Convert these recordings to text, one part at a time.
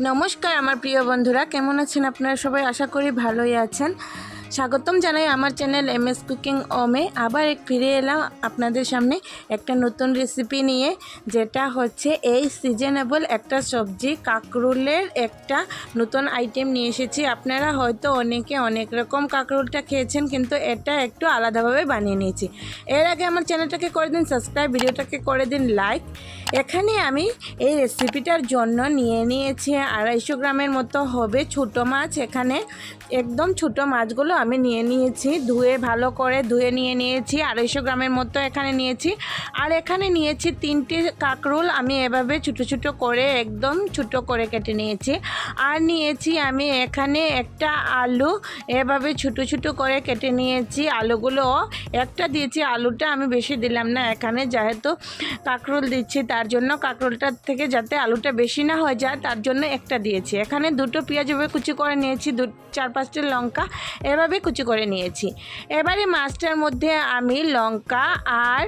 নমস্কার আমার প্রিয় বন্ধুরা। কেমন আছেন আপনারা সবাই? আশা করি ভালোই আছেন। স্বাগতম জানাই আমার চ্যানেল এম এস কুকিং ওমে। আবার ফিরে এলাম আপনাদের সামনে একটা নতুন রেসিপি নিয়ে, যেটা হচ্ছে এই সিজনেবল একটা সবজি, কাঁকরুলের একটা নতুন আইটেম নিয়ে এসেছি। আপনারা হয়তো অনেকে অনেক রকম কাঁকরুলটা খেয়েছেন, কিন্তু এটা একটু আলাদাভাবে বানিয়ে নিয়েছি। এর আগে আমার চ্যানেলটাকে করে দিন সাবস্ক্রাইব ভিডিওটাকে করে দিন লাইক এখানে আমি এই রেসিপিটার জন্য নিয়ে নিয়েছি, আড়াইশো গ্রামের মতো হবে ছোটো মাছ। এখানে একদম ছোটো মাছগুলো আমি নিয়ে নিয়েছি, ধুয়ে ভালো করে ধুয়ে নিয়ে নিয়েছি, আড়াইশো গ্রামের মতো এখানে নিয়েছি। আর এখানে নিয়েছি তিনটে কাঁকরোল, আমি এভাবে ছোটো ছোটো করে একদম ছোটো করে কেটে নিয়েছি। আর নিয়েছি আমি এখানে একটা আলু, এভাবে ছোটো ছোটো করে কেটে নিয়েছি আলুগুলো। একটা দিয়েছি আলুটা, আমি বেশি দিলাম না এখানে, যেহেতু কাঁকরোল দিচ্ছি, তার জন্য কাঁকরোলটার থেকে যাতে আলুটা বেশি না হয়ে যায়, তার জন্য একটা দিয়েছি। এখানে দুটো পেঁয়াজ কুচি করে নিয়েছি, দু, চার পাঁচটা লঙ্কা, এভাবে কুচি করে নিয়েছি। এবারে মাছটার মধ্যে আমি লঙ্কা আর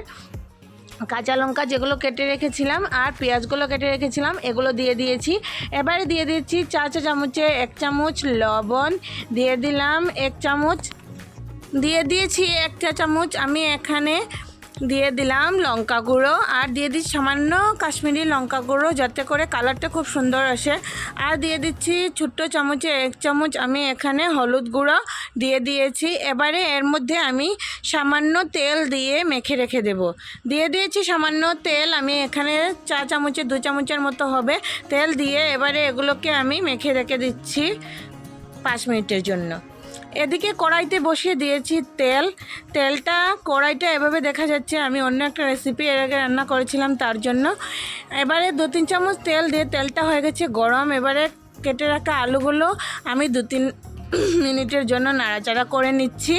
কাঁচা লঙ্কা যেগুলো কেটে রেখেছিলাম আর পেঁয়াজগুলো কেটে রেখেছিলাম, এগুলো দিয়ে দিয়েছি। এবারে দিয়ে দিয়েছি চা চা চামচে এক চামচ লবণ, দিয়ে দিলাম এক চামচ, দিয়ে দিয়েছি এক চা চামচ। আমি এখানে দিয়ে দিলাম লঙ্কা গুঁড়ো আর দিয়ে দিচ্ছি সামান্য কাশ্মীরি লঙ্কা গুঁড়ো যাতে করে কালারটা খুব সুন্দর আসে। আর দিয়ে দিচ্ছি ছোট্ট চামচে এক চামচ আমি এখানে হলুদ গুঁড়ো দিয়ে দিয়েছি। এবারে এর মধ্যে আমি সামান্য তেল দিয়ে মেখে রেখে দেব। দিয়ে দিয়েছি সামান্য তেল, আমি এখানে চা চামচে, দু চামচের মতো হবে তেল দিয়ে এবারে এগুলোকে আমি মেখে রেখে দিচ্ছি পাঁচ মিনিটের জন্য। এদিকে কড়াইতে বসিয়ে দিয়েছি তেল। তেলটা, কড়াইটা এভাবে দেখা যাচ্ছে, আমি অন্য একটা রেসিপি এর আগে রান্না করেছিলাম তার জন্য। এবারে দু তিন চামচ তেল দিয়ে তেলটা হয়ে গেছে গরম। এবারে কেটে রাখা আলুগুলো আমি দু তিন মিনিটের জন্য নাড়াচাড়া করে নিচ্ছি।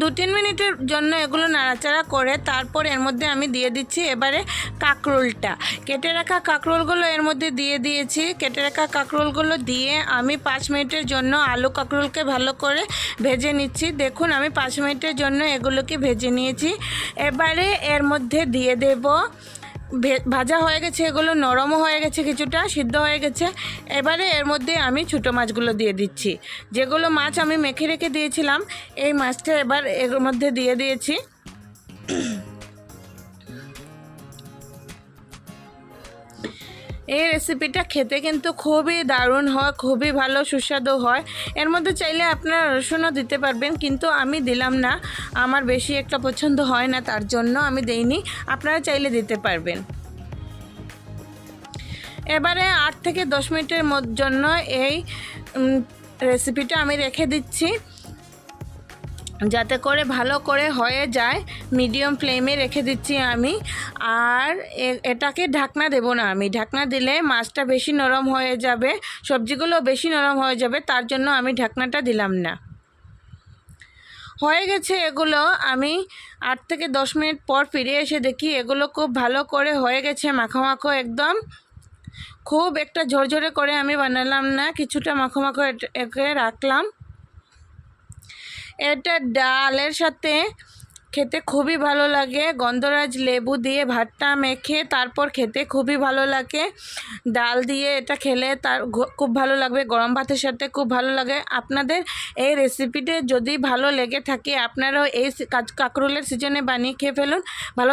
দু তিন মিনিটের জন্য এগুলো নাড়াচাড়া করে তারপর এর মধ্যে আমি দিয়ে দিচ্ছি এবারে কাঁকরোলটা। কেটে রাখা কাঁকরোলগুলো এর মধ্যে দিয়ে দিয়েছি। কেটে রাখা কাঁকরোলগুলো দিয়ে আমি পাঁচ মিনিটের জন্য আলু কাঁকরোলকে ভালো করে ভেজে নিচ্ছি। দেখুন, আমি পাঁচ মিনিটের জন্য এগুলোকে ভেজে নিয়েছি। এবারে এর মধ্যে দিয়ে দেব ভাজা হয়ে গেছে, এগুলো নরমও হয়ে গেছে কিছুটা, সিদ্ধ হয়ে গেছে। এবারে এর মধ্যে আমি ছোটো মাছগুলো দিয়ে দিচ্ছি। যেগুলো মাছ আমি মেখে রেখে দিয়েছিলাম, এই মাছটা এবার এর মধ্যে দিয়ে দিয়েছি। এই রেসিপিটা খেতে কিন্তু খুবই দারুণ হয়, খুবই ভালো, সুস্বাদু হয়। এর মধ্যে চাইলে আপনারা রসুনও দিতে পারবেন, কিন্তু আমি দিলাম না। আমার বেশি একটা পছন্দ হয় না, তার জন্য আমি দেইনি। আপনারা চাইলে দিতে পারবেন। এবারে আট থেকে দশ মিনিটের জন্য এই রেসিপিটা আমি রেখে দিচ্ছি। যাতে করে ভালো করে হয়ে যায়। মিডিয়াম ফ্লেমে রেখে দিচ্ছি আমি। আর এটাকে ঢাকনা দেব না আমি। ঢাকনা দিলে মাছটা বেশি নরম হয়ে যাবে। সবজিগুলো বেশি নরম হয়ে যাবে, তার জন্য আমি ঢাকনাটা দিলাম না। হয়ে গেছে এগুলো। আমি আট থেকে দশ মিনিট পর ফিরে এসে দেখি এগুলো খুব ভালো করে হয়ে গেছে মাখো মাখো একদম। খুব একটা ঝরঝরে করে আমি বানালাম না, কিছুটা মাখো মাখো একে রাখলাম। এটা ডালের সাথে খেতে খুবই ভালো লাগে। গন্ধরাজ লেবু দিয়ে ভাতটা মেখে তারপর খেতে খুবই ভালো লাগে। ডাল দিয়ে এটা খেলে তার খুব ভালো লাগবে। গরম ভাতের সাথে খুব ভালো লাগে। আপনাদের এই রেসিপিটা যদি ভালো লেগে থাকে, আপনারাও এই কাকরুলের সিজনে বানিয়ে খেয়ে ফেলুন। ভালো